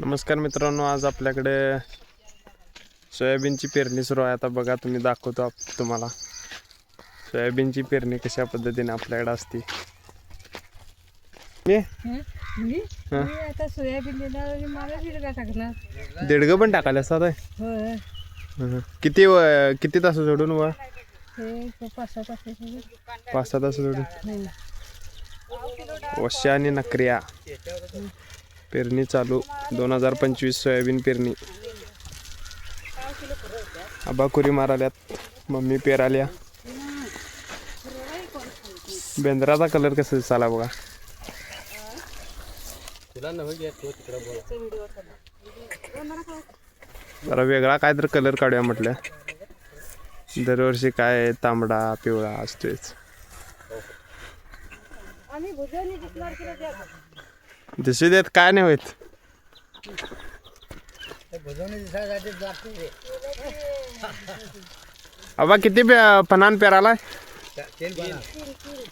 नमस्कार मित्रांनो आज आपल्याकडे सोयाबीनची पेरणी सुरू आहे. आता बघा तुम्ही दाखवतो आप तुम्हाला. सोयाबीनची पेरणी कशा पद्धतीने आपल्याकडे असते. मी? हं? मी? मी आता सोयाबीन देणार आणि मला हिरगा टाकणार. देडगं पण टाकायला असतात होय? होय. हं. किती व- किती तास सोडून व? ते पाच सात पाच सहा तास सोडून वश्या आणि नकरिया. पेरणी चालू. दोन हजार पंचवीस सोयाबीन पेरणी. आबा कुरी माराल्यात. मम्मी पेराल्या. बेंद्राचा कलर कसा दिसाला बघा. जरा वेगळा काय तर कलर काढूया म्हटलं. दरवर्षी काय तांबडा पिवळा असतोच दिसू देत काय नाही होत. अबा किती फनान फणान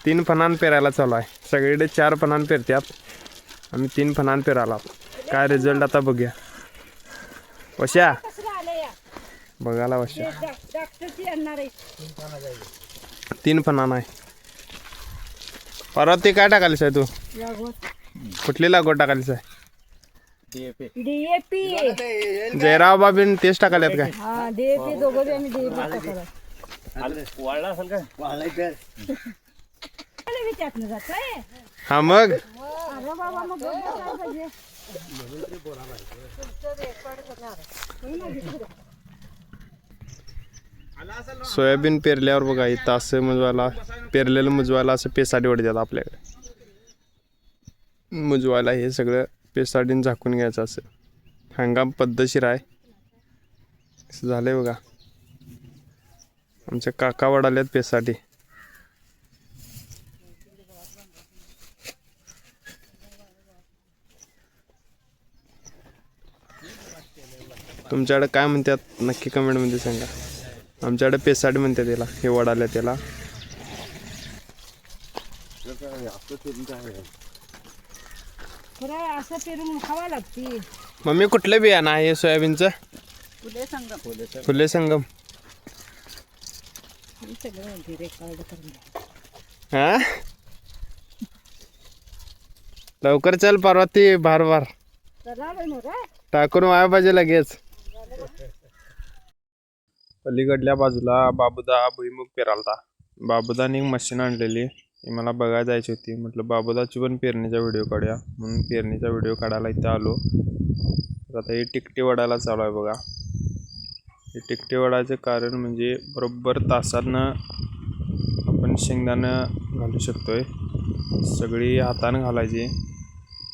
तीन फणान पेरायला चालू आहे. सगळीकडे चार फणान पेरत्यात. आम्ही तीन फणान पेराला काय रिझल्ट आता बघूया. वश्या? बघायला वश्या. तीन फनान आहे. परत ते काय टाकालीस आहे तू? कुठली लागवड टाकालीस आहे डीएपी जयराव बाबीन तेच टाकाल्यात काय? हा डीएपी दोघं बी आम्ही डीएपी टाकणार बी त्यातनं जातोय. हा मग? अरे बाबा मग दोन तास काय पाहिजे? सोयाबीन पेरल्यावर बघा इथं असं मुजवायला पेरलेलं मुजवायला असं पेसाडी वडतात आपल्याकडे. मुजवायला हे सगळं पेसाडीन झाकून घ्यायचं असं. हंगाम पद्धतशीर आहे. असं झालं आहे बघा. आमच्या काका वडाल्यात पेसाठी तुमच्याकडे काय म्हणतात नक्की कमेंटमध्ये सांगा. आमच्याकडे पेसाडी म्हणते त्याला हे वडाल्या त्याला खरं असं पेरून खावा लागते मम्मी कुठलं बियाणं आहे हे सोयाबीनचं? फुले संगम. फुले संगम. हे सगळं रेकॉर्ड करून घ्या. हा? लवकर चल परवा ती बार बार. चला बाई मग? टाकून वाया पाहिजे लगेच. पलीकडल्या बाजूला बाबूदा भुईमुग पेरालता. बाबूदाने एक मशीन आणलेली. ती मला बघायला जायची होती. म्हटलं बाबूदाची पण पेरणीचा व्हिडिओ काढूया. म्हणून पेरणीचा व्हिडिओ काढायला इथं आलो. तर आता हे टिकटी वडायला चालू आहे बघा. हे टिकटी वडायचं कारण म्हणजे बरोबर तासानं आपण शेंगदाणं घालू शकतोय. सगळी हातानं घालायची.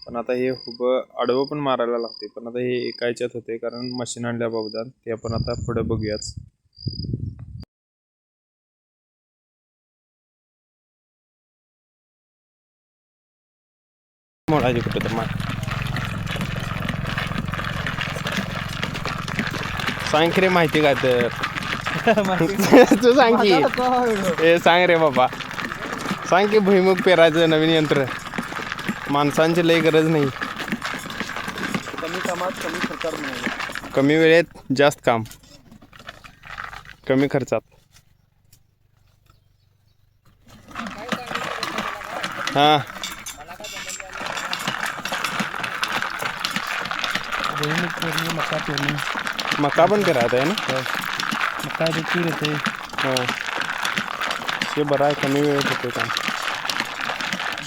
पण आता हे खूप आडवं पण मारायला लागते पण आता हे एका याच्यात होते कारण मशीन आणल्या बाबदात ते आपण आता पुढं बघूयाच. मोडायची कुठं तर मार सांग की रे माहिती काय तर तू सांग की ए सांग रे बाबा सांग की भुईमुग पेरायचं नवीन यंत्र माणसांची लई गरज नाही कमी कामात कमी खर्चात कमी वेळेत जास्त काम कमी खर्चात हां भुईमुग पेरणी मका पेरणी मका पण पेरायचं आहे ना मका देखील येते हां ते बरं आहे कमी वेळेत होते काम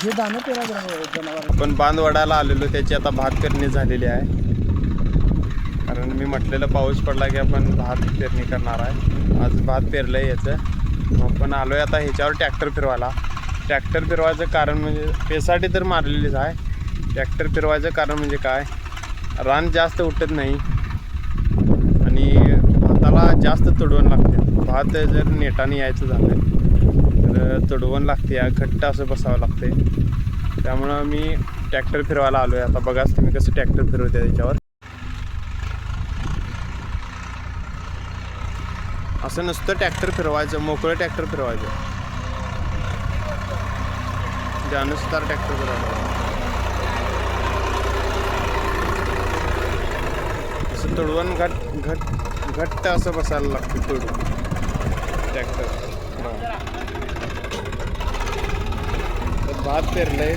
हे दाणं पेरा जनावर आपण बांध वडायला आलेलो त्याची आता भात पेरणी झालेली आहे. कारण मी म्हटलेलं पाऊस पडला की आपण भात पेरणी करणार आहे. आज भात पेरलं आहे याचं. मग आपण आलो आहे आता ह्याच्यावर ट्रॅक्टर फिरवायला. ट्रॅक्टर फिरवायचं कारण म्हणजे पेसाठी तर मारलेलीच आहे. ट्रॅक्टर फिरवायचं कारण म्हणजे काय? रान जास्त उठत नाही. आणि भाताला जास्त तुडवण लागते. भात जर नेटाने यायचं झालं तर तुडवण लागते घट्ट असं बसावं लागते. त्यामुळं मी ट्रॅक्टर फिरवायला आलो आहे आता बघाच तुम्ही कसं ट्रॅक्टर फिरवते त्याच्यावर असं नुसतं ट्रॅक्टर फिरवायचं मोकळं ट्रॅक्टर फिरवायचं. त्यानुसार ट्रॅक्टर फिरवायचं. तुडवण घट घट घट्ट असं बसायला लागतं तुडवून ट्रॅक्टर भात पेरलंय.